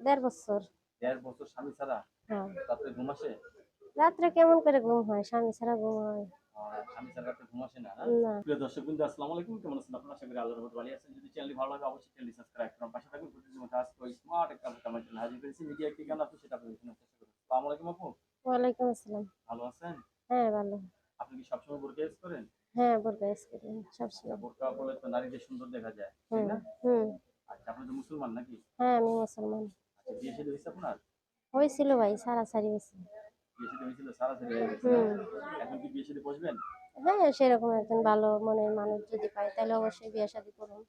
দেড় বছর। দেড় বছর স্বামী ছাড়া? হ্যাঁ। রাত্রে ঘুম আসে? রাত্রে কেমন করে ঘুম হয়? স্বামী ছাড়া ঘুম হয়। স্বামী ছাড়া রাত্রে ঘুম আসে না না? না। প্রিয় দর্শক বিন্দু আসসালামু আলাইকুম। কেমন আছেন? আপনারা আশা করি আল্লাহর রহমতে ভালো আছেন। যদি চ্যানেলটি ভালো লাগে অবশ্যই চ্যানেলটি সাবস্ক্রাইব করুন। পাশে থাকুন প্রতিদিন মতো আজকে স্মার্ট একটা আমার চ্যানেল হাজির করেছি। মিডিয়া কি গান আছে সেটা আপনাদের জন্য চেষ্টা করুন আসসালামু আলাইকুম আপু। ওয়ালাইকুম আসসালাম। ভালো আছেন? হ্যাঁ ভালো। আপনি কি সবসময় বোরকা ইউজ করেন? হ্যাঁ বোরকা ইউজ করি সবসময়। বোরকা পরলে তো নারীদের সুন্দর দেখা যায় ঠিক না? হুম। আচ্ছা আপনি তো মুসলমান নাকি? হ্যাঁ আমি মুসলমান। বিয়ে শাদী হয়েছে আপনার? হয়েছিল ভাই সারাসারি হয়েছে। বিয়ে শাদী হয়েছিল সারা সারি হয়ে এখন কি বিয়ে শাদী বসবেন? হ্যাঁ সেরকম একজন ভালো মনের মানুষ যদি পাই তাহলে অবশ্যই বিয়ে শাদী করুন।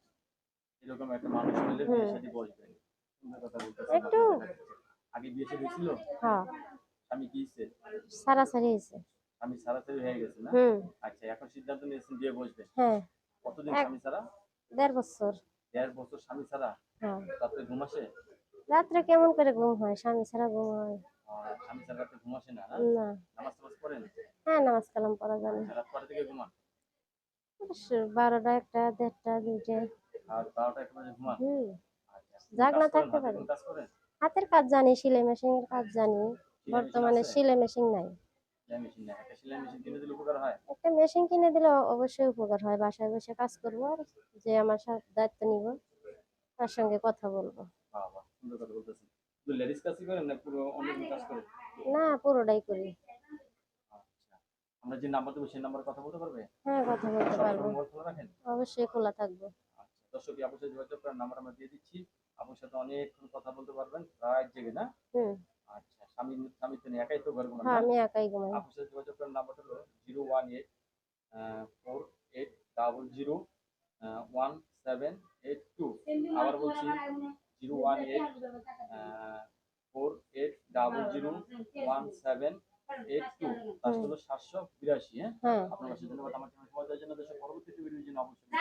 এরকম একটা মানুষ হলে বিয়ে শাদী বসবেন। কথা বলতেছেন একটু- আপনার। দেখা যাচ্ছে। আগে বিয়ে শাদী হয়েছিল? হ্যাঁ। কি হয়েছে? হয়েছে। সারাসারি হয়ে গেছে না? আচ্ছা এখন সিদ্ধান্ত নিয়েছেন বিয়ে বসবেন। হ্যাঁ। কতদিন স্বামী ছাড়া? দেড় বছর। দেড় বছর স্বামী ছাড়া? হ্যাঁ। রাত্রে ঘুম আসে? রাত্রে কেমন করে ঘুম হয়? স্বামী ছাড়া ঘুম হয়? স্বামী ছাড়া রাত্রে ঘুম আসে না? না? না নামাজ টামাজ পড়েন? হ্যাঁ নামাজ কালাম পড়া জানি রাত কটা থেকে ঘুমান? বারোটা একটা দেড়টা দুইটা। আর বারোটা একটা বাজে ঘুমান? হুম। আচ্ছা জাগ না থাকতে পারি। হাতের কাজ জানি সেলাই মেশিনের কাজ জানি। বর্তমানে মেশিন? সেলাই মেশিন নাই। মেশিন একটা মেশিন কিনে দিলে মেশিন অবশ্যই উপকার হয়। বাসায় বসে কাজ করব আর যে আমার দায়িত্ব নিব তার সঙ্গে কথা বলব। সুন্দর কথা বলতেছেন। শুধু লেডিস কাজই করেন না পুরো অন্য কাজ করেন? না পুরোটাই করি। আচ্ছা। আমরা যে নাম্বার দেবো সেই নাম্বারে কথা বলতে পারবে? হ্যাঁ কথা বলতে পারব। অবশ্যই খোলা থাকব। আচ্ছা দর্শক আপুর সাথে যোগাযোগ করার নাম্বার আমরা দিয়ে দিচ্ছি। আপুর সাথে অনেকক্ষণ কথা বলতে পারবেন রাত জেগে না? হুম। আচ্ছা স্বামী স্বামী তো নেই, একাই তো ঘর ঘুমান হ্যাঁ আমি একাই ঘুমাই। আপুর সাথে যোগাযোগ করার নাম্বার হলো zero one eight four eight double zero one seven eight two. আবার বলছি zero one eight four eight double zero one seven eight two তার হলো সাতশো বিরাশি হ্যাঁ? হ্যাঁ। আপনার কাছে ধন্যবাদ। আমার জন্য দেশের পরবর্তী ভিডিওর জন্য অবশ্যই।